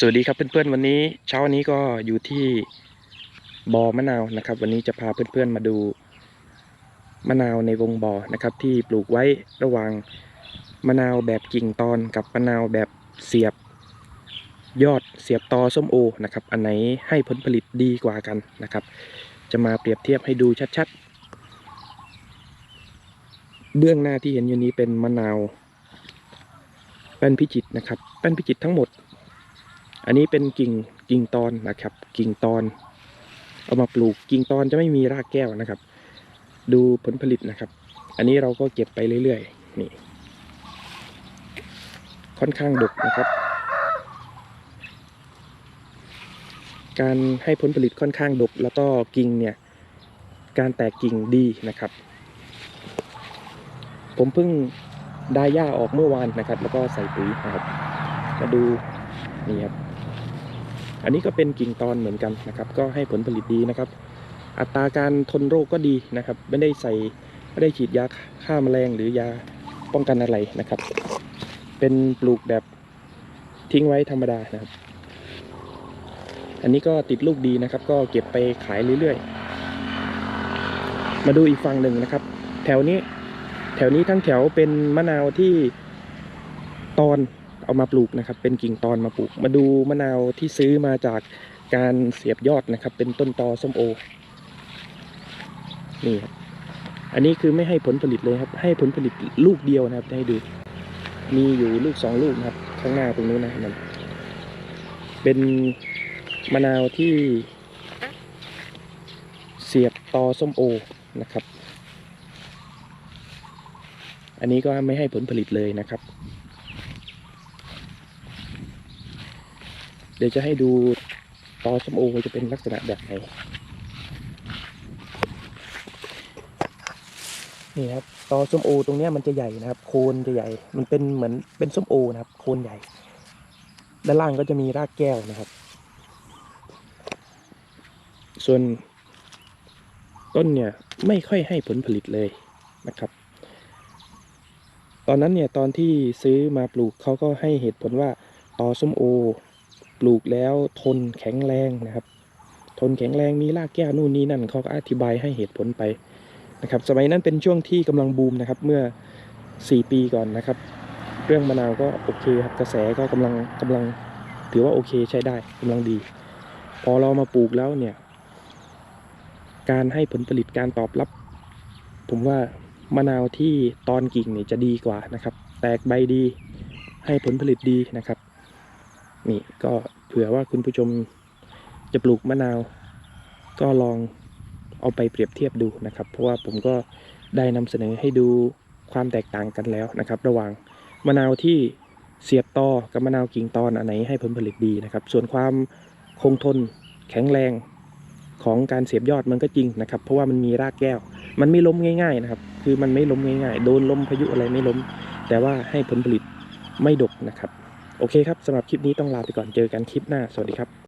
สวัสดีครับเพื่อนๆวันนี้เช้าวันนี้ก็อยู่ที่บ่อมะนาวนะครับ วันนี้จะพาเพื่อนๆมาดูมะนาวในวงบ่อนะครับ ที่ปลูกไว้ระหว่างมะนาวแบบกิ่งตอนกับมะนาวแบบเสียบยอดเสียบตอส้มโอนะครับ อันไหนให้ผลผลิตดีกว่ากันนะครับ จะมาเปรียบเทียบให้ดูชัดๆ เบื้องหน้าที่เห็นอยู่นี้เป็นมะนาวแป้นพิจิตนะครับแป้นพิจิตทั้งหมด อันนี้เป็นกิ่งกิ่งตอนนะครับ กิ่งตอน เอามาปลูกกิ่งตอนจะไม่มีรากแก้วนะครับ ดูผลผลิตนะครับ อันนี้เราก็เก็บไปเรื่อยๆนี่ค่อนข้างดกนะครับ การให้ผลผลิตค่อนข้างดก แล้วก็กิ่งเนี่ย การแตกกิ่งดีนะครับ ผมเพิ่งได้หญ้าออกเมื่อวานนะครับ แล้วก็ใส่ปุ๋ยนะครับ มาดูนี่ครับ อันนี้ก็เป็นกิ่งตอนเหมือนกันนะครับ ก็ให้ผลผลิตดีนะครับ อัตราการทนโรคก็ดีนะครับ ไม่ได้ใส่ไม่ได้ฉีดยาฆ่าแมลงหรือยาป้องกันอะไรนะครับ เป็นปลูกแบบทิ้งไว้ธรรมดานะครับ อันนี้ก็ติดลูกดีนะครับ ก็เก็บไปขายเรื่อยๆ มาดูอีกฝั่งหนึ่งนะครับ แถวนี้แถวนี้ทั้งแถวเป็นมะนาวที่ตอน เอามาปลูกนะครับ เป็นกิ่งตอนมาปลูก มาดูมะนาวที่ซื้อมาจากการเสียบยอดนะครับ เป็นต้นตอส้มโอ นี่ครับอันนี้คือไม่ให้ผลผลิตเลยครับ ให้ผลผลิตลูกเดียวนะครับ ให้ดู มีอยู่ลูกสองลูกนะครับ ข้างหน้าตรงนู้นนะมันเป็นมะนาวที่เสียบตอส้มโอนะครับ อันนี้ก็ไม่ให้ผลผลิตเลยนะครับ เดี๋ยวจะให้ดูตอส้มโอจะเป็นลักษณะแบบไหน นี่ครับตอส้มโอตรงนี้มันจะใหญ่นะครับ โคนจะใหญ่ มันเป็นเหมือนเป็นส้มโอนะครับ โคนใหญ่ ด้านล่างก็จะมีรากแก้วนะครับ ส่วนต้นเนี่ยไม่ค่อยให้ผลผลิตเลยนะครับ ตอนนั้นเนี่ยตอนที่ซื้อมาปลูกเขาก็ให้เหตุผลว่าตอส้มโอ ปลูกแล้วทนแข็งแรงนะครับ ทนแข็งแรงมีรากแก้วนู่นนี่นั่นเขาก็อธิบายให้เหตุผลไปนะครับ สมัยนั้นเป็นช่วงที่กำลังบูมนะครับเมื่อ 4 ปีก่อนนะครับ เรื่องมะนาวก็โอเคครับกระแสก็กำลังกำลังถือว่าโอเคใช้ได้กำลังดี พอเรามาปลูกแล้วเนี่ย การให้ผลผลิตการตอบรับ ผมว่ามะนาวที่ตอนกิ่งเนี่ยจะดีกว่านะครับ แตกใบดีให้ผลผลิตดีนะครับ นี่ก็เผื่อว่าคุณผู้ชมจะปลูกมะนาว ก็ลองเอาไปเปรียบเทียบดูนะครับ เพราะว่าผมก็ได้นำเสนอให้ดูความแตกต่างกันแล้วนะครับ ระหว่างมะนาวที่เสียบตอกับมะนาวกิ่งตอนอันไหนให้ผลผลิตดีนะครับ ส่วนความคงทนแข็งแรงของการเสียบยอดมันก็จริงนะครับ เพราะว่ามันมีรากแก้ว มันไม่ล้มง่าย ๆนะครับ คือมันไม่ล้มง่าย ๆ โดนลมพายุอะไรไม่ล้ม แต่ว่าให้ผลผลิตไม่ดกนะครับ โอเคครับสำหรับคลิปนี้ต้องลาไปก่อนเจอกันคลิปหน้า สวัสดีครับ